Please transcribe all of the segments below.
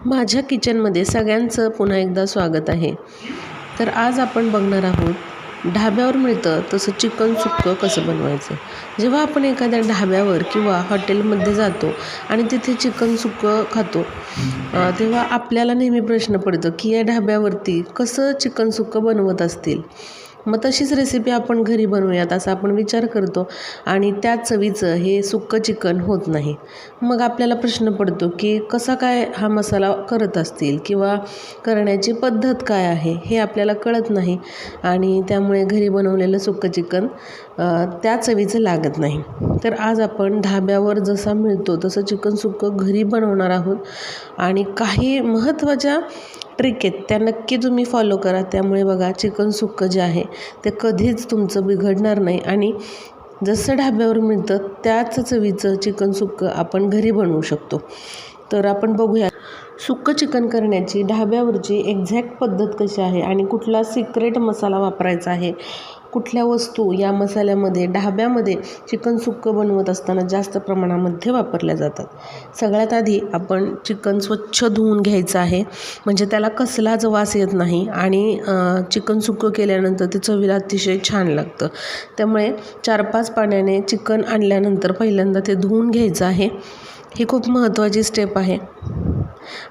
माझ्या किचनमध्ये सगळ्यांचं पुन्हा एकदा स्वागत आहे. तर आज आपण बघणार आहोत ढाब्यावर मिळतं तसं चिकन सुक्कं कसं बनवायचं? जेव्हा आपण एखाद्या ढाब्यावर किंवा हॉटेलमध्ये जातो आणि तिथे चिकन सुक्कं खातो तेव्हा आपल्याला नेहमी प्रश्न पडतो की या ढाब्यावरती कसं चिकन सुक्कं बनवत असतील? मग तशीच रेसिपी आपण घरी बनवूयात असा आपण विचार करतो. आणि त्या चवीचं हे सुक्कं चिकन होत नाही. मग आपल्याला प्रश्न पडतो की कसा काय हा मसाला करत असतील किंवा करण्याची पद्धत काय आहे हे आपल्याला कळत नाही. आणि त्यामुळे घरी बनवलेलं सुक्कं चिकन त्या चवीचं लागत नाही. तर आज आपण ढाब्यावर जसा मिळतो तसं चिकन सुक्कं घरी बनवणार आहोत. आणि काही महत्त्वाच्या ट्रिक आहेत त्या नक्की तुम्ही फॉलो करा. त्यामुळे बघा चिकन सुक्कं जे आहे ते कधीच तुमचं बिघडणार नाही. आणि जसं ढाब्यावर मिळतं त्याच चवीचं चिकन सुक्कं आपण घरी बनवू शकतो. तर आपण बघूया. सुक्कं चिकन करण्याची ढाब्यावरची एक्झॅक्ट पद्धत कशी आहे आणि कुठला सिक्रेट मसाला वापरायचा आहे कुठल्या वस्तू या मसाल्यामध्ये ढाब्यामध्ये चिकन सुक्कं बनवत असताना जास्त प्रमाणामध्ये वापरल्या जातात. सगळ्यात आधी आपण चिकन स्वच्छ धुवून घ्यायचं आहे. म्हणजे त्याला कसलाच वास येत नाही आणि चिकन सुक्कं केल्यानंतर ते चवीला अतिशय छान लागतं. त्यामुळे चार पाच पाण्याने चिकन आणल्यानंतर पहिल्यांदा ते धुवून घ्यायचं आहे. ही खूप महत्त्वाची स्टेप आहे.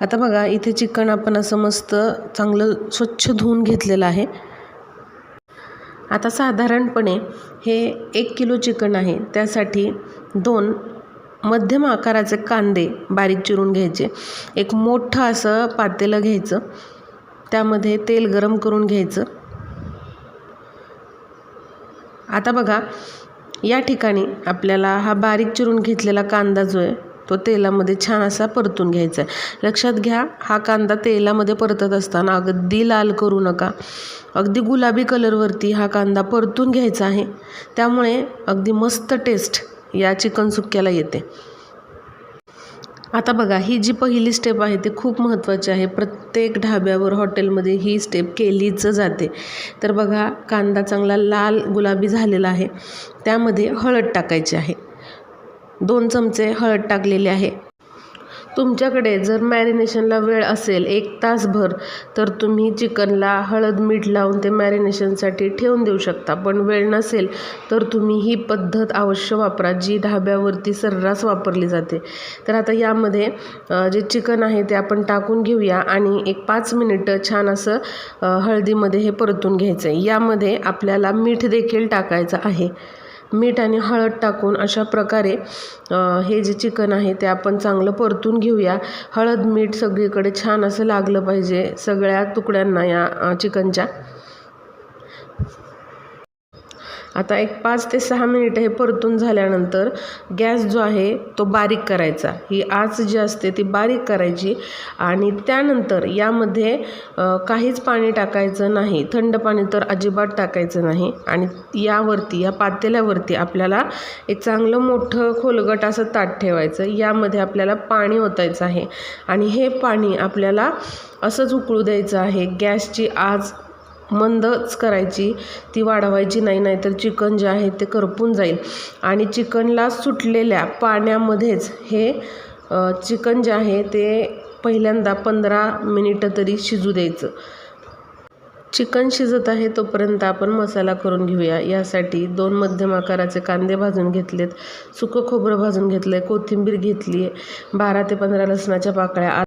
आता बघा इथे चिकन आपण असं मस्त चांगलं स्वच्छ धुवून घेतलेलं आहे. आता साधारणपणे हे एक किलो चिकन आहे. त्यासाठी दोन मध्यम आकाराचे कांदे बारीक चिरून घ्यायचे. एक मोठं असं पातेलं घ्यायचं. त्यामध्ये तेल गरम करून घ्यायचं. आता बघा या ठिकाणी आपल्याला हा बारीक चिरून घेतलेला कांदा जो आहे तो तेलामध्ये छान असा परतून घ्यायचा आहे. लक्षात घ्या हा कांदा तेलामध्ये परतत असताना अगदी लाल करू नका. अगदी गुलाबी कलरवरती हा कांदा परतून घ्यायचा आहे. त्यामुळे अगदी मस्त टेस्ट या चिकन सुक्याला येते. आता बघा ही जी पहिली स्टेप आहे ती खूप महत्त्वाची आहे. प्रत्येक ढाब्यावर हॉटेलमध्ये ही स्टेप केलीच जाते. तर बघा कांदा चांगला लाल गुलाबी झालेला आहे. त्यामध्ये हळद टाकायची आहे. दोन चमचे हळद टाकलेली आहे. तुमच्याकडे जर मॅरिनेशनला वेळ असेल एक तासभर तर तुम्ही चिकनला हळद मीठ लावून ते मॅरिनेशनसाठी ठेवून देऊ शकता. पण वेळ नसेल तर तुम्ही ही पद्धत अवश्य वापरा जी ढाब्यावरती सर्रास वापरली जाते. तर आता यामध्ये जे चिकन आहे ते आपण टाकून घेऊया आणि एक पाच मिनिटं छान असं हळदीमध्ये हे परतून घ्यायचं आहे यामध्ये आपल्याला मीठ देखील टाकायचं आहे. मीठ आणि हळद टाकून अशा प्रकारे हे जे चिकन आहे ते आपण चांगलं परतून घेऊया. हळद मीठ सगळीकडे छान असं लागलं पाहिजे सगळ्या तुकड्यांना या चिकनच्या. आता एक पाच ते सहा मिनिटं हे परतून झाल्यानंतर गॅस जो आहे तो बारीक करायचा. ही आच जी असते ती बारीक करायची आणि त्यानंतर यामध्ये काहीच पाणी टाकायचं नाही. थंड पाणी तर अजिबात टाकायचं नाही आणि यावरती या पातेल्यावरती आपल्याला एक चांगलं मोठं खोलगट असं ताट ठेवायचं. यामध्ये आपल्याला पाणी ओतायचं आहे आणि हे पाणी आपल्याला असंच उकळू द्यायचं आहे. गॅसची आच मंदच करायची ती वाढवायची नाही नाहीतर चिकन जे आहे ते करपून जाईल. आणि चिकनला सुटलेल्या पाण्यामध्येच हे चिकन जे आहे ते पहिल्यांदा पंधरा मिनिटं तरी शिजू द्यायचं. चिकन शिजत आहे तोपर्यंत आपण मसाला करून घेऊया. यासाठी दोन मध्यम आकाराचे कांदे भाजून घेतलेत सुकं खोबरं भाजून घेतलं आहे कोथिंबीर घेतली आहे बारा ते पंधरा लसणाच्या पाकळ्या आ-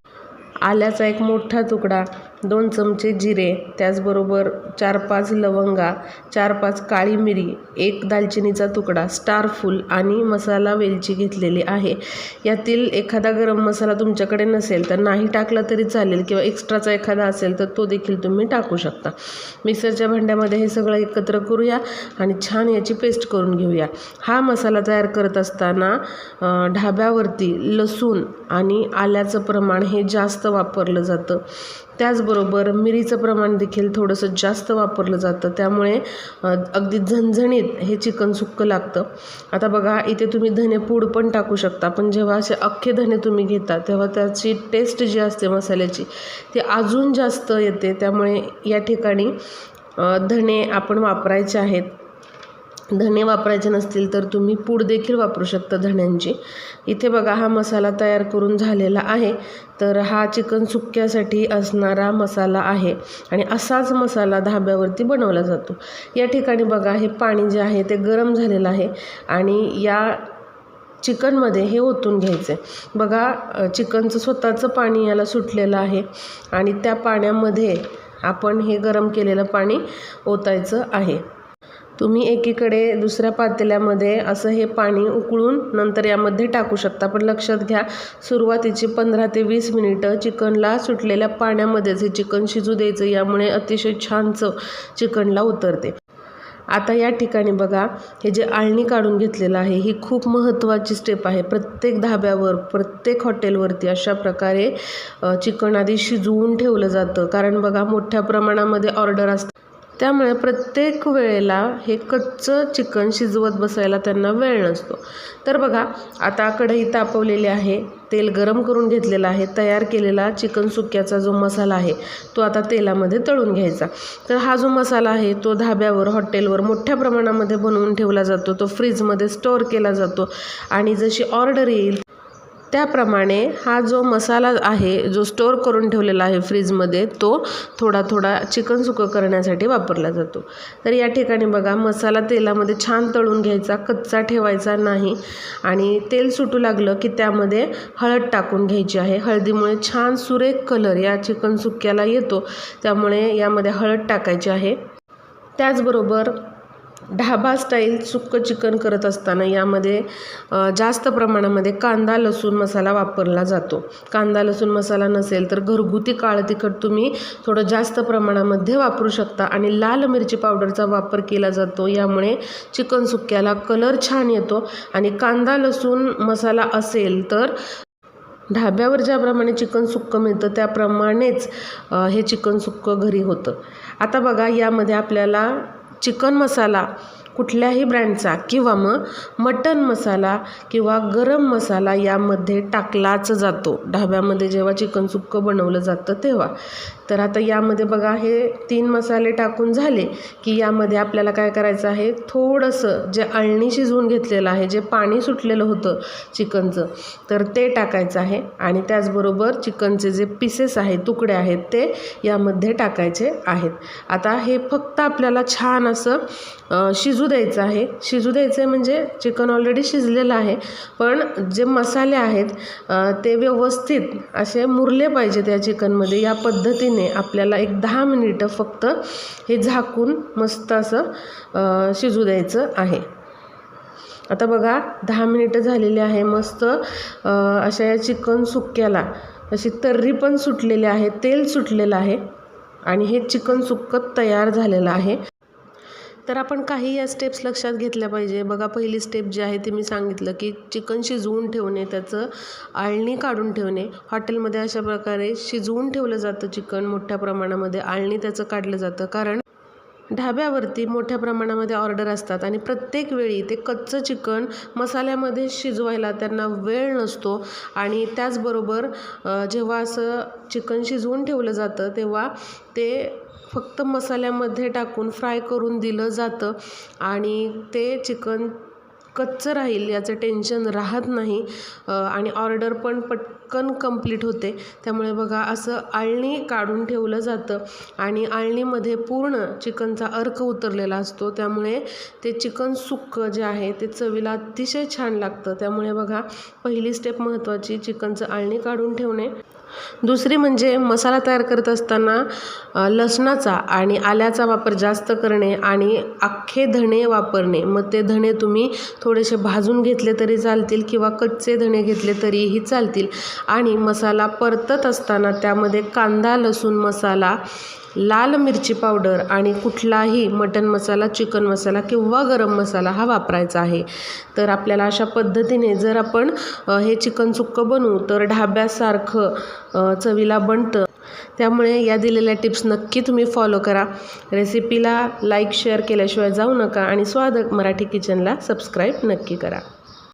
आल्याचा एक मोठा तुकडा दोन चमचे जिरे त्याचबरोबर चार पाच लवंगा चार पाच काळी मिरी एक दालचिनीचा तुकडा स्टार फूल आणि मसाला वेलची घेतलेली आहे. यातील एखादा गरम मसाला तुमच्याकडे नसेल तर नाही टाकला तरी चालेल किंवा एक्स्ट्राचा एखादा असेल तर तो देखील तुम्ही टाकू शकता. मिक्सरच्या भांड्यामध्ये हे सगळं एकत्र करूया आणि छान याची पेस्ट करून घेऊया. हा मसाला तयार करत असताना ढाब्यावरती लसूण आणि आल्याचं प्रमाण हे जास्त वापरलं जातं. त्याचबरोबर मिरीचं प्रमाण देखील थोडंसं जास्त वापरलं जातं. त्यामुळे अगदी झणझणीत हे चिकन सुक्कं लागतं. आता बघा इथे तुम्ही धने पूड पण टाकू शकता. पण जेव्हा असे अख्खे धने तुम्ही घेता तेव्हा त्याची टेस्ट जी असते मसाल्याची ती अजून जास्त येते. त्यामुळे या ठिकाणी धणे धने आपण वापरायचे आहेत. धणे वापरायचे नसतील तर तुम्ही पूड देखील वापरू शकता धण्यांची. इथे बघा हा मसाला तयार करून झालेला आहे. तर हा चिकन सुक्क्यासाठी असणारा मसाला आहे आणि असाच मसाला धाब्यावरती बनवला जातो. या ठिकाणी बघा हे पाणी जे आहे ते गरम झालेलं आहे आणि या चिकनमध्ये हे ओतून घ्यायचं आहे बघा चिकनचं स्वतःचं पाणी याला सुटलेलं आहे आणि त्या पाण्यामध्ये आपण हे गरम केलेलं पाणी ओतायचं आहे. तुम्ही एकीकडे दुसऱ्या पातेल्यामध्ये असं हे पाणी उकळून नंतर यामध्ये टाकू शकता. पण लक्षात घ्या सुरुवातीची पंधरा ते वीस मिनिटं चिकनला सुटलेल्या पाण्यामध्येच हे चिकन शिजू द्यायचं. यामुळे अतिशय छान चव चिकनला उतरते. आता या ठिकाणी बघा हे जे आळणी काढून घेतलेलं आहे ही खूप महत्त्वाची स्टेप आहे. प्रत्येक धाब्यावर प्रत्येक हॉटेलवरती अशा प्रकारे चिकन आधी शिजवून ठेवलं जातं. कारण बघा मोठ्या प्रमाणामध्ये ऑर्डर असतात. त्यामुळे प्रत्येक वेळेला हे कच्चं चिकन शिजवत बसायला त्यांना वेळ नसतो. तर बघा आता कढई तापवलेली आहे तेल गरम करून घेतलेलं आहे तयार केलेला चिकन सुक्याचा जो मसाला आहे तो आता तेलामध्ये तळून घ्यायचा. तर हा जो मसाला आहे तो धाब्यावर हॉटेलवर मोठ्या प्रमाणामध्ये बनवून ठेवला जातो तो फ्रीजमध्ये स्टोअर केला जातो. आणि जशी ऑर्डर येईल त्याप्रमाणे हा जो मसाला आहे जो स्टोअर करून ठेवलेला आहे फ्रीजमध्ये तो थोडा थोडा चिकन सुकं करण्यासाठी वापरला जातो. तर या ठिकाणी बघा मसाला तेलामध्ये छान तळून घ्यायचा कच्चा ठेवायचा नाही आणि तेल सुटू लागलं की त्यामध्ये हळद टाकून घ्यायची आहे. हळदीमुळे छान सुरेख कलर या चिकन सुक्याला येतो. त्यामुळे यामध्ये हळद टाकायची आहे. त्याचबरोबर ढाबा स्टाईल सुक्कं चिकन करत असताना यामध्ये जास्त प्रमाणामध्ये कांदा लसूण मसाला वापरला जातो. कांदा लसूण मसाला नसेल तर घरगुती काळं तिखट तुम्ही थोडं जास्त प्रमाणामध्ये वापरू शकता आणि लाल मिरची पावडरचा वापर केला जातो. यामुळे चिकन सुक्याला कलर छान येतो आणि कांदा लसूण मसाला असेल तर ढाब्यावर ज्याप्रमाणे चिकन सुक्कं मिळतं त्याप्रमाणेच हे चिकन सुक्कं घरी होतं. आता बघा यामध्ये आपल्याला चिकन मसाला कुठल्याही ब्रँडचा किंवा मग मटन मसाला किंवा गरम मसाला यामध्ये टाकलाच जातो. ढाब्यामध्ये जेव्हा चिकन सुक्कं बनवलं जातं तेव्हा. तर आता यामध्ये बघा हे तीन मसाले टाकून झाले की यामध्ये आपल्याला काय करायचं आहे? थोडंसं जे अळणी शिजवून घेतलेलं आहे जे पाणी सुटलेलं होतं चिकनचं तर ते टाकायचं आहे. आणि त्याचबरोबर चिकनचे जे पीसेस आहेत तुकडे आहेत ते यामध्ये टाकायचे आहेत. आता हे फक्त आपल्याला छान असं शिज शिजू द्यायचं आहे. शिजू द्यायचं आहे म्हणजे चिकन ऑलरेडी शिजलेलं आहे. पण जे मसाले आहेत ते व्यवस्थित असे मुरले पाहिजेत या चिकनमध्ये या पद्धतीने आपल्याला एक दहा मिनिटं फक्त हे झाकून मस्त असं शिजू द्यायचं आहे. आता बघा दहा मिनिटं झालेली आहे. मस्त अशा या चिकन सुक्याला अशी तर्री पण सुटलेली आहे. तेल सुटलेलं आहे. आणि हे चिकन सुक्कं तयार झालेलं आहे. तर आपण काही या स्टेप्स लक्षात घेतल्या पाहिजे. बघा पहिली स्टेप जी आहे ती मी सांगितलं की चिकन शिजवून ठेवणे त्याचं आळणी काढून ठेवणे. हॉटेलमध्ये अशा प्रकारे शिजवून ठेवलं जातं चिकन मोठ्या प्रमाणामध्ये आळणी त्याचं काढलं जातं. कारण ढाब्यावरती मोठ्या प्रमाणामध्ये ऑर्डर असतात आणि प्रत्येक वेळी ते कच्चं चिकन मसाल्यामध्ये शिजवायला त्यांना वेळ नसतो. आणि त्याचबरोबर जेव्हा असं चिकन शिजवून ठेवलं जातं तेव्हा ते फक्त मसाल्यामध्ये टाकून फ्राय करून दिलं जातं. आणि ते चिकन कच्चं राहील याचं टेन्शन राहत नाही. आणि ऑर्डर पण पटकन कंप्लीट होते. त्यामुळे बघा असं आळणी काढून ठेवलं जातं. आणि आळणीमध्ये पूर्ण चिकनचा अर्क उतरलेला असतो. त्यामुळे ते चिकन सुक्क जे आहे ते चवीला अतिशय छान लागतं. त्यामुळे बघा पहिली स्टेप महत्त्वाची चिकनचं आळणी काढून ठेवणे. दुसरी म्हणजे मसाला तयार करत असताना लसणाचा आणि आल्याचा वापर जास्त करणे आणि अख्खे धणे वापरणे. मग ते धणे तुम्ही थोडेसे भाजून घेतले तरी चालतील किंवा कच्चे धणे घेतले तरीही चालतील. आणि मसाला परतत असताना त्यामध्ये कांदा लसूण मसाला लाल मिरची पावडर आणि कुठलाही मटन मसाला चिकन मसाला किंवा गरम मसाला हा वापरायचा आहे. तर आपल्याला अशा पद्धतीने जर आपण हे चिकन सुक्कं बनवू तर ढाब्यासारखं चवीला बनतं. त्यामुळे या दिलेल्या टिप्स नक्की तुम्ही फॉलो करा. रेसिपीला लाईक शेअर केल्याशिवाय जाऊ नका आणि स्वाद मराठी किचनला सबस्क्राईब नक्की करा.